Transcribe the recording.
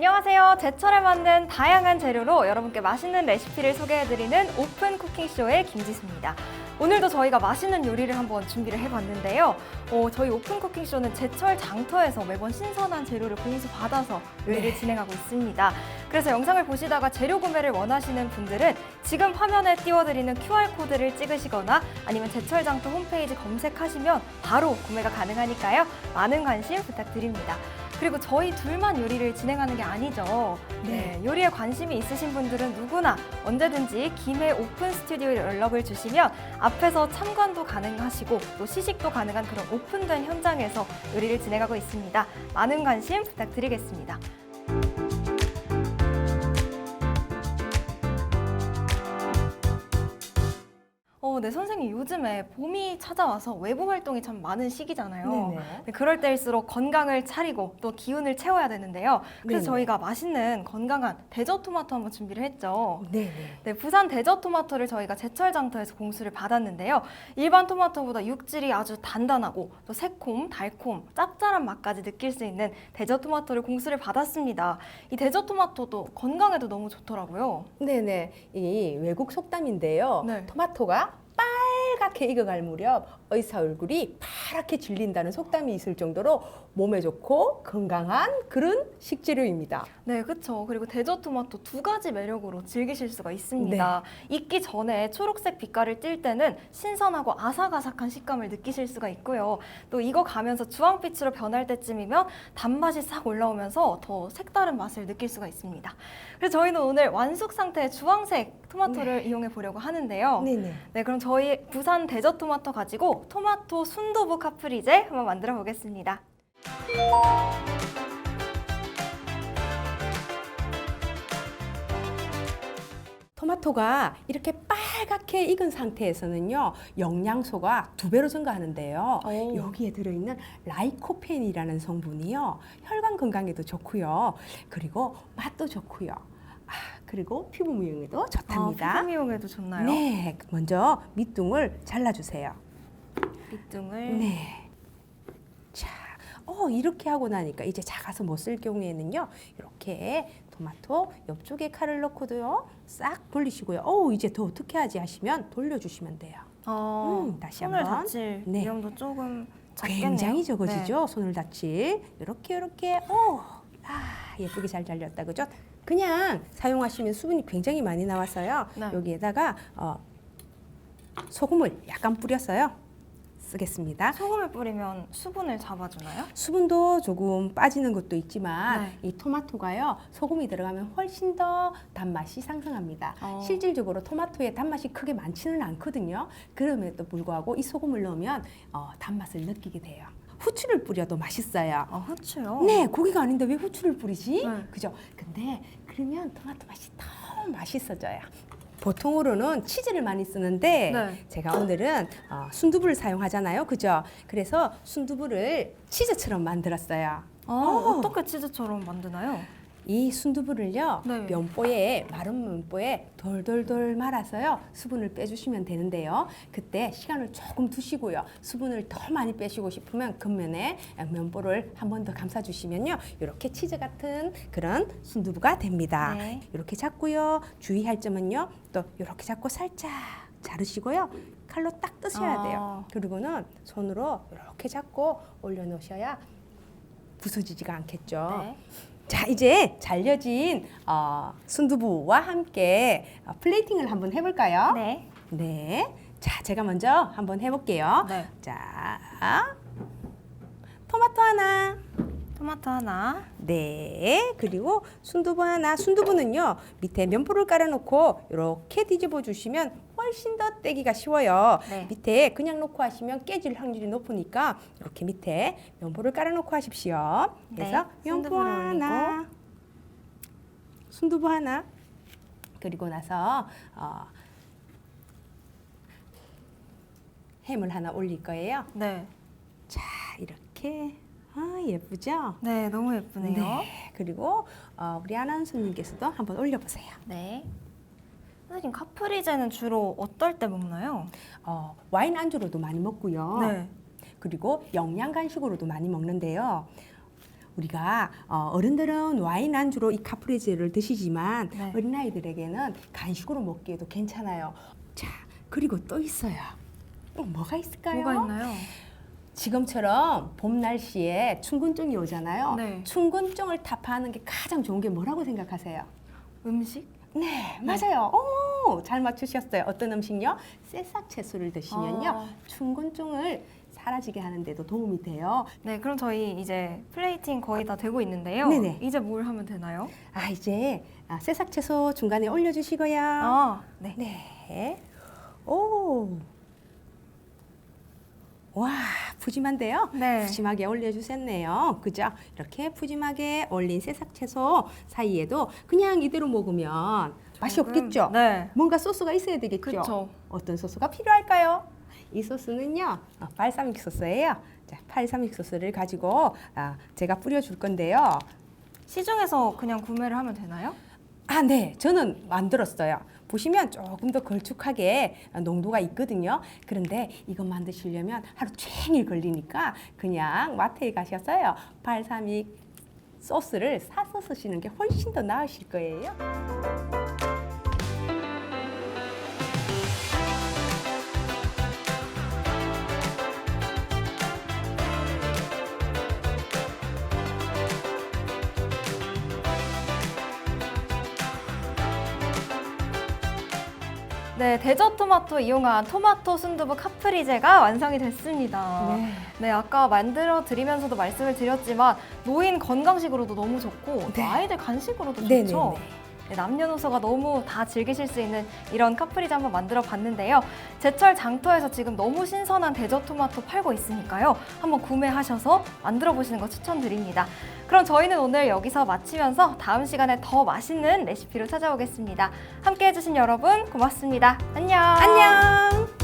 안녕하세요. 제철에 맞는 다양한 재료로 여러분께 맛있는 레시피를 소개해드리는 오픈 쿠킹쇼의 김지수입니다. 오늘도 저희가 맛있는 요리를 한번 준비를 해봤는데요. 어, 저희 오픈 쿠킹쇼는 제철 장터에서 매번 신선한 재료를 공수 받아서 요리를 네. 진행하고 있습니다. 그래서 영상을 보시다가 재료 구매를 원하시는 분들은 지금 화면에 띄워드리는 QR코드를 찍으시거나 아니면 제철 장터 홈페이지 검색하시면 바로 구매가 가능하니까요. 많은 관심 부탁드립니다. 그리고 저희 둘만 요리를 진행하는 게 아니죠. 네, 요리에 관심이 있으신 분들은 누구나 언제든지 김해 오픈 스튜디오에 연락을 주시면 앞에서 참관도 가능하시고 또 시식도 가능한 그런 오픈된 현장에서 요리를 진행하고 있습니다. 많은 관심 부탁드리겠습니다. 네, 선생님 요즘에 봄이 찾아와서 외부 활동이 참 많은 시기잖아요. 네네. 네, 그럴 때일수록 건강을 차리고 또 기운을 채워야 되는데요. 그래서 네네. 저희가 맛있는 건강한 대저 토마토 한번 준비를 했죠. 네네. 네, 부산 대저 토마토를 저희가 제철 장터에서 공수를 받았는데요. 일반 토마토보다 육질이 아주 단단하고 또 새콤, 달콤, 짭짤한 맛까지 느낄 수 있는 대저 토마토를 공수를 받았습니다. 이 대저 토마토도 건강에도 너무 좋더라고요. 네네. 이 외국 속담인데요. 네. 토마토가 빨갛게 익어갈 무렵 의사 얼굴이 파랗게 질린다는 속담이 있을 정도로 몸에 좋고 건강한 그런 식재료입니다. 네, 그렇죠. 그리고 대저 토마토 두 가지 매력으로 즐기실 수가 있습니다. 익기 전에 초록색 빛깔을 띌 때는 신선하고 아삭아삭한 식감을 느끼실 수가 있고요. 또 익어가면서 주황빛으로 변할 때쯤이면 단맛이 싹 올라오면서 더 색다른 맛을 느낄 수가 있습니다. 그래서 저희는 오늘 완숙 상태의 주황색 토마토를 이용해 보려고 하는데요. 네네. 네, 그럼 저희 부산 대저 토마토 가지고 토마토 순두부 카프리제 한번 만들어 보겠습니다. 토마토가 이렇게 빨갛게 익은 상태에서는요 영양소가 두 배로 증가하는데요 오. 여기에 들어있는 라이코펜이라는 성분이요 혈관 건강에도 좋고요 그리고 맛도 좋고요 아, 그리고 피부 미용에도 좋답니다 아, 피부 미용에도 좋나요? 네 먼저 밑둥을 잘라주세요 밑둥을 네. 자, 어 이렇게 하고 나니까 이제 작아서 못 쓸 경우에는요. 이렇게 토마토 옆쪽에 칼을 넣고도요. 싹 돌리시고요. 어 이제 더 어떻게 하지 하시면 돌려주시면 돼요. 어, 음, 다시 손을 한번. 다칠 네. 위험도 조금 작겠네요. 굉장히 적어지죠. 손을 다칠 이렇게 이렇게 오, 아 예쁘게 잘 잘렸다 그죠? 그냥 사용하시면 수분이 굉장히 많이 나와서요. 네. 여기에다가 어, 소금을 약간 뿌렸어요. 쓰겠습니다. 네. 소금을 뿌리면 수분을 잡아주나요? 수분도 조금 빠지는 것도 있지만 네. 이 토마토가요 소금이 들어가면 훨씬 더 단맛이 상승합니다. 어. 실질적으로 토마토의 단맛이 크게 많지는 않거든요. 그럼에도 불구하고 이 소금을 넣으면 어, 단맛을 느끼게 돼요. 후추를 뿌려 도 맛있어요. 아, 후추요? 네, 고기가 아닌데 왜 후추를 뿌리지? 네. 그죠? 근데 그러면 토마토 맛이 더 맛있어져요. 보통으로는 치즈를 많이 쓰는데 네. 제가 오늘은 어, 순두부를 사용하잖아요. 그죠? 그래서 순두부를 치즈처럼 만들었어요. 아, 어. 어떻게 치즈처럼 만드나요? 이 순두부를요 네. 면보에 마른 면보에 돌돌돌 말아서요 수분을 빼주시면 되는데요 그때 시간을 조금 두시고요 수분을 더 많이 빼시고 싶으면 겉면에 면보를 한 번 더 감싸주시면요 이렇게 치즈 같은 그런 순두부가 됩니다 네. 이렇게 잡고요 주의할 점은요 또 이렇게 잡고 살짝 자르시고요 칼로 딱 뜨셔야 아. 돼요 그리고는 손으로 이렇게 잡고 올려놓으셔야 부서지지가 않겠죠. 네. 자 이제 잘려진 어, 순두부와 함께 어, 플레이팅을 한번 해볼까요? 네. 네. 자 제가 먼저 한번 해볼게요. 네. 자 토마토 하나. 토마토 하나. 네. 그리고 순두부 하나. 순두부는요 밑에 면포를 깔아놓고 이렇게 뒤집어 주시면 훨씬 더 떼기가 쉬워요. 네. 밑에 그냥 놓고 하시면 깨질 확률이 높으니까 이렇게 밑에 면포를 깔아놓고 하십시오. 그래서 네, 면포 순두부를 하나, 순두부 하나, 그리고 나서 어, 햄을 하나 올릴 거예요. 네. 자 이렇게 아 예쁘죠? 네, 너무 예쁘네요. 네. 그리고 어, 우리 아나운서님께서도 한번 올려보세요. 네. 선생님, 카프리제는 주로 어떨 때 먹나요? 어, 와인 안주로도 많이 먹고요. 네. 그리고 영양 간식으로도 많이 먹는데요. 우리가 어, 어른들은 와인 안주로 이 카프레제를 드시지만 네. 어린아이들에게는 간식으로 먹기에도 괜찮아요. 자, 그리고 또 있어요. 어, 뭐가 있을까요? 뭐가 있나요? 지금처럼 봄 날씨에 춘근증이 오잖아요. 네. 춘근증을 타파하는 게 가장 좋은 게 뭐라고 생각하세요? 음식? 네, 맞아요. 오, 잘 맞추셨어요. 어떤 음식요? 새싹 채소를 드시면요. 아. 춘근증을 사라지게 하는데도 도움이 돼요. 네, 그럼 저희 이제 플레이팅 거의 다 되고 있는데요. 네네. 이제 뭘 하면 되나요? 아, 이제 아, 새싹 채소 중간에 올려주시고요. 아, 네. 네. 오. 와, 푸짐한데요? 네. 푸짐하게 올려주셨네요. 그죠? 이렇게 푸짐하게 올린 새싹 채소 사이에도 그냥 이대로 먹으면 맛이 없겠죠? 네. 뭔가 소스가 있어야 되겠죠? 그쵸. 어떤 소스가 필요할까요? 이 소스는요, 어, 발사믹 소스예요. 자, 발사믹 소스를 가지고 아, 제가 뿌려줄 건데요. 시중에서 그냥 구매를 하면 되나요? 아, 네. 저는 만들었어요. 보시면 조금 더 걸쭉하게 농도가 있거든요. 그런데 이거 만드시려면 하루 종일 걸리니까 그냥 마트에 가셔서요. 발사믹 소스를 사서 쓰시는 게 훨씬 더 나으실 거예요. 네, 데저 토마토 이용한 토마토 순두부 카프리제가 완성이 됐습니다. 네. 네, 아까 만들어 드리면서도 말씀을 드렸지만 노인 건강식으로도 너무 좋고 또 네. 아이들 간식으로도 네네네. 좋죠. 네, 남녀노소가 너무 다 즐기실 수 있는 이런 카프리제 한번 만들어 봤는데요. 제철 장터에서 지금 너무 신선한 데저 토마토 팔고 있으니까요. 한번 구매하셔서 만들어 보시는 거 추천드립니다. 그럼 저희는 오늘 여기서 마치면서 다음 시간에 더 맛있는 레시피로 찾아오겠습니다. 함께 해주신 여러분 고맙습니다. 안녕. 안녕!